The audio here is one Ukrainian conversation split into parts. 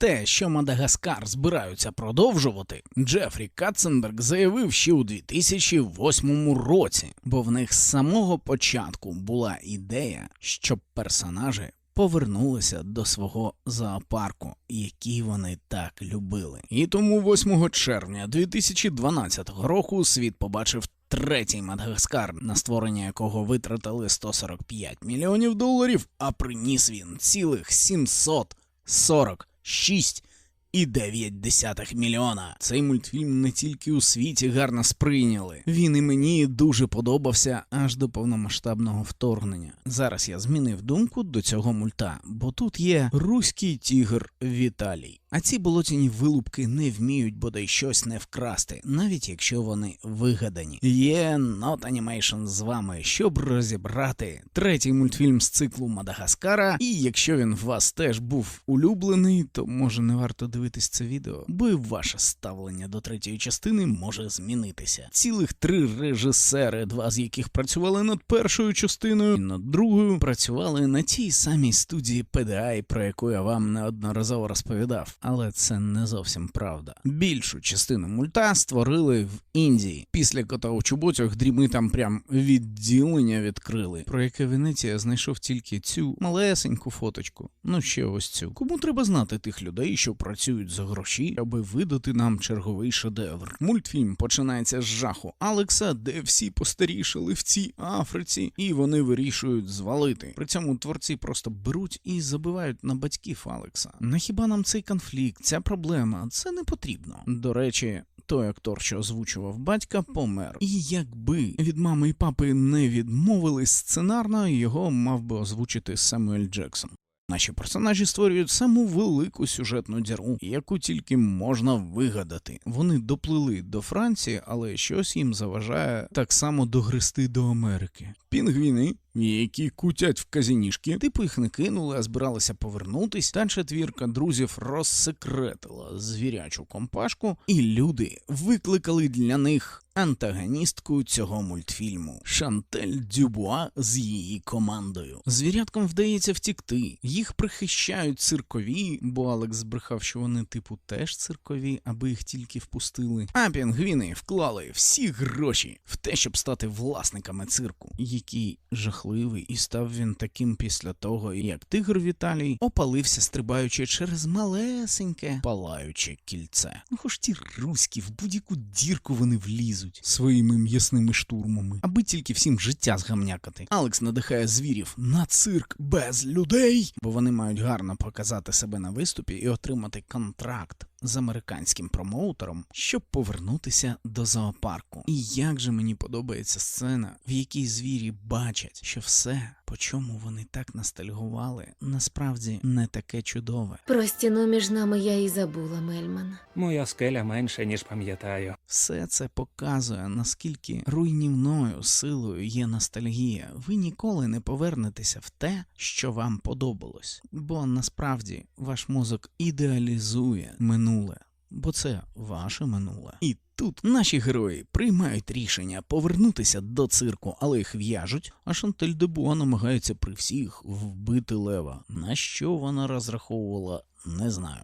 те, що Мадагаскар збираються продовжувати, Джефрі Катценберг заявив ще у 2008 році, бо в них з самого початку була ідея, щоб персонажі. Повернулися до свого зоопарку, який вони так любили. І тому 8 червня 2012 року світ побачив третій Мадагаскар, на створення якого витратили 145 мільйонів доларів, а приніс він цілих 740 6,9 мільйона. Цей мультфільм не тільки у світі гарно сприйняли. Він і мені дуже подобався аж до повномасштабного вторгнення. Зараз я змінив думку до цього мульта, бо тут є руський тігр Віталій. А ці болотяні вилупки не вміють бодай щось не вкрасти, навіть якщо вони вигадані. Є Not Animation з вами, щоб розібрати третій мультфільм з циклу Мадагаскара. І якщо він в вас теж був улюблений, то може не варто дивитись це відео, бо ваше ставлення до третьої частини може змінитися. Цілих три режисери, два з яких працювали над першою частиною, і над другою працювали на тій самій студії PDI, про яку я вам неодноразово розповідав але це не зовсім правда. Більшу частину мульта створили в Індії. Після кота у чоботях дріми там прям відділення відкрили, про яке Венеція знайшов тільки цю малесеньку фоточку. Ну ще ось цю. Кому треба знати тих людей, що працюють за гроші, аби видати нам черговий шедевр. Мультфільм починається з жаху Алекса, де всі постарішали в цій Африці, і вони вирішують звалити. При цьому творці просто беруть і забивають на батьків Алекса. На хіба нам цей конфлікт? Ця проблема це не потрібно. До речі, той актор, що озвучував батька, помер. І якби від мами і папи не відмовились сценарно, його мав би озвучити Семюель Джексон. Наші персонажі створюють саму велику сюжетну діру, яку тільки можна вигадати. Вони доплили до Франції, але щось їм заважає так само догрести до Америки. Пінгвіни, які кутять в казініжки, типу їх не кинули, а збиралися повернутись. Та четвірка друзів розсекретила звірячу компашку, і люди викликали для них антагоністку цього мультфільму Шантель Дюбуа з її командою. Звіряткам вдається втікти, їх прихищають циркові, бо Алекс збрехав, що вони типу теж циркові, аби їх тільки впустили. А пінгвіни вклали всі гроші в те, щоб стати власниками цирку, який жахливий, і став він таким після того, як тигр Віталій опалився, стрибаючи через малесеньке палаюче кільце. Ну хоч ті руські в будь-яку дірку вони влізуть своїми м'ясними штурмами, аби тільки всім життя згамнякати. Алекс надихає звірів на цирк без людей, бо вони мають гарно показати себе на виступі і отримати контракт з американським промоутером, щоб повернутися до зоопарку. І як же мені подобається сцена, в якій звірі бачать, що все, по чому вони так ностальгували, насправді не таке чудове. Про стіну між нами я і забула, Мельман. Моя скеля менше, ніж пам'ятаю. Все це показує, наскільки руйнівною силою є ностальгія. Ви ніколи не повернетеся в те, що вам подобалось, бо насправді ваш мозок ідеалізує минуле, бо це ваше минуле. І тут наші герої приймають рішення повернутися до цирку, але їх в'яжуть, а Шантель Дебуа намагається при всіх вбити лева. На що вона розраховувала, не знаю.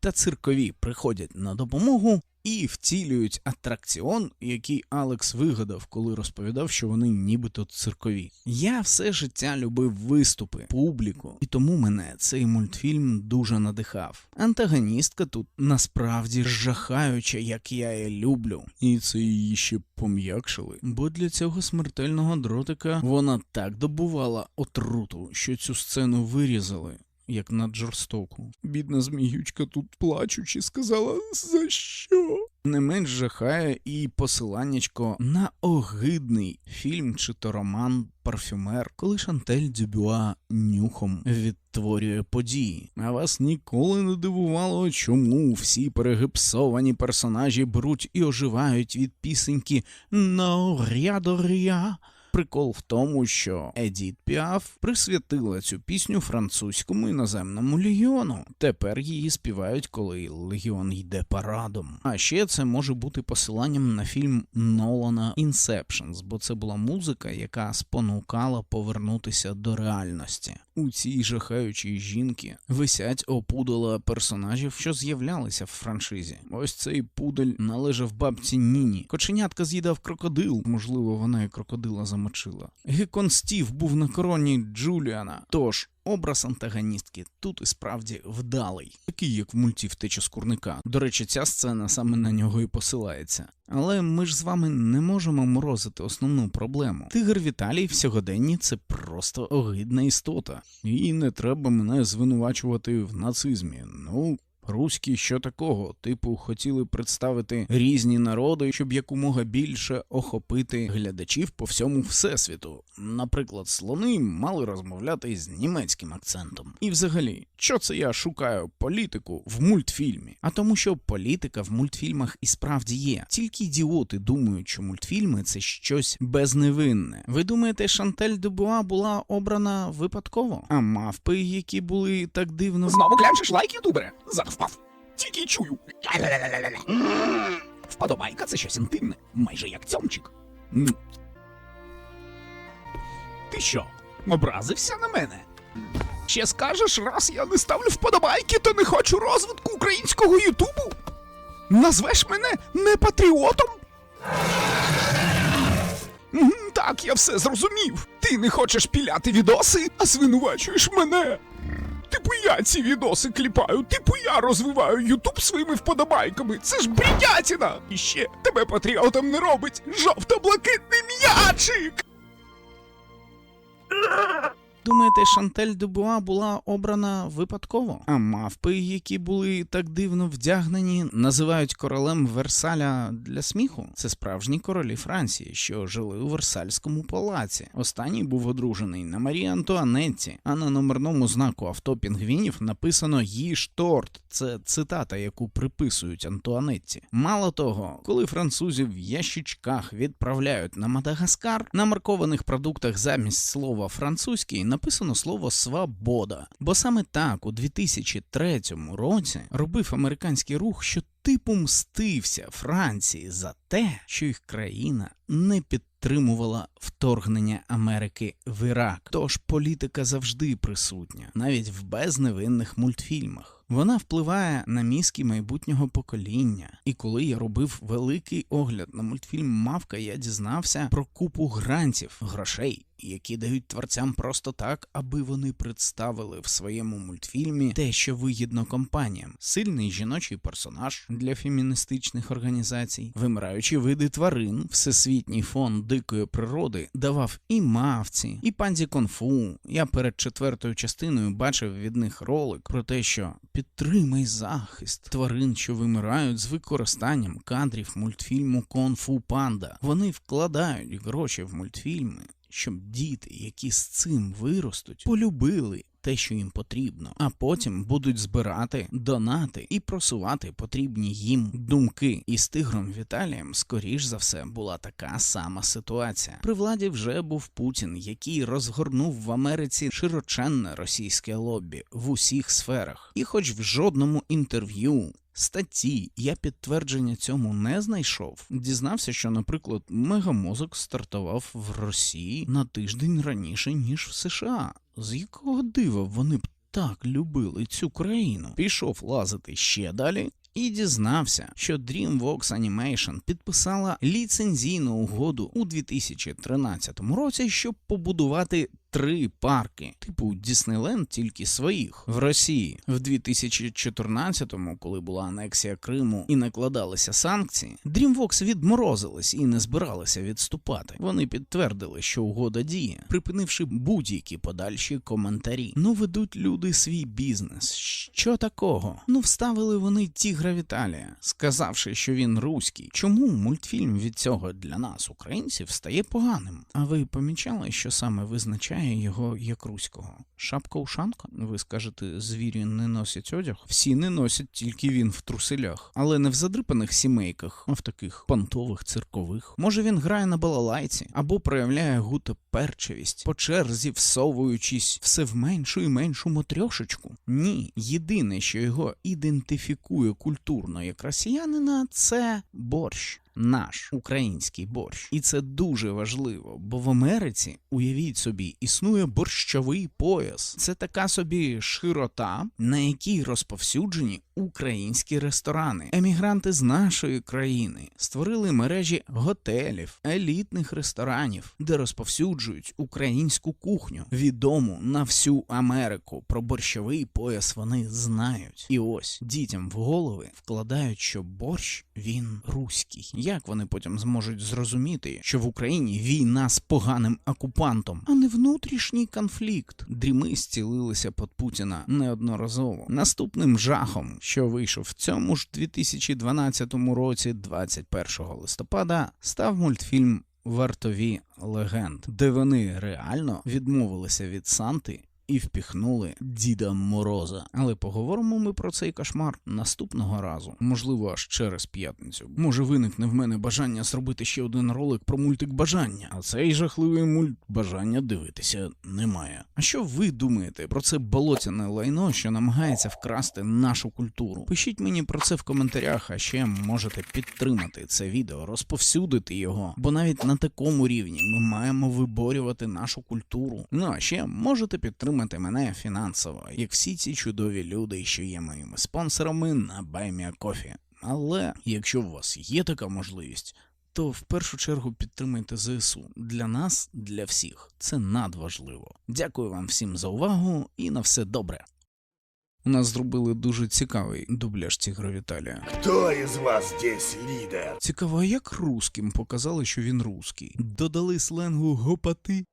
Та циркові приходять на допомогу і втілюють атракціон, який Алекс вигадав, коли розповідав, що вони нібито циркові. Я все життя любив виступи, публіку, і тому мене цей мультфільм дуже надихав. Антагоністка тут насправді жахаюча, як я її люблю, і це її ще пом'якшили. Бо для цього смертельного дротика вона так добувала отруту, що цю сцену вирізали як наджорстоку. Бідна зміючка тут плачучи, сказала за що. Не менш жахає і посиланнячко на огидний фільм чи то роман Парфюмер, коли Шантель Дюбюа нюхом відтворює події. А вас ніколи не дивувало, чому всі перегипсовані персонажі беруть і оживають від пісеньки «Норя-доря». Прикол в тому, що Едіт Піаф присвятила цю пісню французькому іноземному легіону. Тепер її співають, коли легіон йде парадом. А ще це може бути посиланням на фільм Нолана Інсепшнс, бо це була музика, яка спонукала повернутися до реальності. У цій жахаючій жінки висять опудала персонажів, що з'являлися в франшизі. Ось цей пудель належав бабці Ніні. Коченятка з'їдав крокодил, можливо, вона і крокодила замочила. Гекон Стів був на короні Джуліана. Тож. Образ антагоністки тут і справді вдалий, такий як в мульті втеча з курника. До речі, ця сцена саме на нього і посилається. Але ми ж з вами не можемо морозити основну проблему. Тигр Віталій в сьогоденні це просто огидна істота, і не треба мене звинувачувати в нацизмі. Ну. Руські що такого? Типу, хотіли представити різні народи, щоб якомога більше охопити глядачів по всьому всесвіту. Наприклад, слони мали розмовляти з німецьким акцентом. І взагалі, що це я шукаю політику в мультфільмі? А тому, що політика в мультфільмах і справді є. Тільки ідіоти думають, що мультфільми це щось безневинне. Ви думаєте, Шантель Дебуа була обрана випадково? А мавпи, які були так дивно Знову клянчиш лайк, ютубере? Зараз впав. Тільки чую. Вподобайка це щось інтимне, майже як цьомчик. Ти що, образився на мене? Ще скажеш, раз я не ставлю вподобайки, то не хочу розвитку українського ютубу? Назвеш мене не патріотом? Так, я все зрозумів. Ти не хочеш піляти відоси, а звинувачуєш мене. Типу я ці відоси кліпаю, типу я розвиваю Ютуб своїми вподобайками. Це ж брідятіна! І ще тебе патріотом не робить жовто-блакитний м'ячик! Думаєте, Шантель Дебуа була обрана випадково? А мавпи, які були так дивно вдягнені, називають королем Версаля для сміху? Це справжні королі Франції, що жили у Версальському палаці. Останній був одружений на Марії Антуанетті, а на номерному знаку авто пінгвінів написано «Їж торт. Це цитата, яку приписують Антуанетті. Мало того, коли французів в ящичках відправляють на Мадагаскар, на маркованих продуктах замість слова французький написано слово свобода. Бо саме так у 2003 році робив американський рух, що типу мстився Франції за те, що їх країна не підтримувала вторгнення Америки в Ірак. Тож політика завжди присутня, навіть в безневинних мультфільмах. Вона впливає на мізки майбутнього покоління. І коли я робив великий огляд на мультфільм Мавка, я дізнався про купу грантів, грошей, які дають творцям просто так, аби вони представили в своєму мультфільмі те, що вигідно компаніям: сильний жіночий персонаж для феміністичних організацій, вимираючі види тварин, всесвітній фонд дикої природи давав і мавці, і панді конфу. Я перед четвертою частиною бачив від них ролик про те, що підтримай захист тварин, що вимирають з використанням кадрів мультфільму Конфу Панда. Вони вкладають гроші в мультфільми, щоб діти, які з цим виростуть, полюбили. Те, що їм потрібно, а потім будуть збирати донати і просувати потрібні їм думки. І з тигром Віталієм, скоріш за все, була така сама ситуація. При владі вже був Путін, який розгорнув в Америці широченне російське лобі в усіх сферах, і хоч в жодному інтерв'ю. Статті я підтвердження цьому не знайшов. Дізнався, що, наприклад, мегамозок стартував в Росії на тиждень раніше ніж в США. З якого дива вони б так любили цю країну? Пішов лазити ще далі. І дізнався, що DreamWorks Animation підписала ліцензійну угоду у 2013 році, щоб побудувати три парки, типу Діснейленд, тільки своїх в Росії. В 2014-му, коли була анексія Криму і накладалися санкції, DreamWorks відморозились і не збиралися відступати. Вони підтвердили, що угода діє, припинивши будь-які подальші коментарі. Ну ведуть люди свій бізнес. Що такого? Ну вставили вони тігра Віталія, сказавши, що він руський. Чому мультфільм від цього для нас, українців, стає поганим? А ви помічали, що саме визначає? Вивчає його як руського. Шапка ушанка? Ви скажете, звірі не носять одяг? Всі не носять, тільки він в труселях, але не в задрипаних сімейках, а в таких понтових циркових. Може він грає на балалайці або проявляє гутоперчивість, по черзі всовуючись все в меншу і меншу мотрьошечку. Ні, єдине, що його ідентифікує культурно як росіянина, це борщ. Наш український борщ, і це дуже важливо, бо в Америці, уявіть собі, існує борщовий пояс. Це така собі широта, на якій розповсюджені українські ресторани. Емігранти з нашої країни створили мережі готелів, елітних ресторанів, де розповсюджують українську кухню, відому на всю Америку. Про борщовий пояс вони знають. І ось дітям в голови вкладають, що борщ він руський. Як вони потім зможуть зрозуміти, що в Україні війна з поганим окупантом, а не внутрішній конфлікт? Дріми зцілилися під Путіна неодноразово. Наступним жахом, що вийшов в цьому ж 2012 році, 21 листопада, став мультфільм Вартові легенд, де вони реально відмовилися від Санти і впіхнули Діда Мороза. Але поговоримо ми про цей кошмар наступного разу, можливо, аж через п'ятницю. Може, виникне в мене бажання зробити ще один ролик про мультик бажання, а цей жахливий мульт бажання дивитися немає. А що ви думаєте про це болотяне лайно, що намагається вкрасти нашу культуру? Пишіть мені про це в коментарях, а ще можете підтримати це відео, розповсюдити його, бо навіть на такому рівні ми маємо виборювати нашу культуру. Ну а ще можете підтримати мене фінансово, як всі ці чудові люди, що є моїми спонсорами на BuyMeACoffee. Але якщо у вас є така можливість, то в першу чергу підтримайте ЗСУ для нас, для всіх. Це надважливо. Дякую вам всім за увагу і на все добре. У нас зробили дуже цікавий дубляж Тігра Віталія. Кто из вас здесь лидер? Цікаво, як русським показали, що він русський? Додали сленгу гопати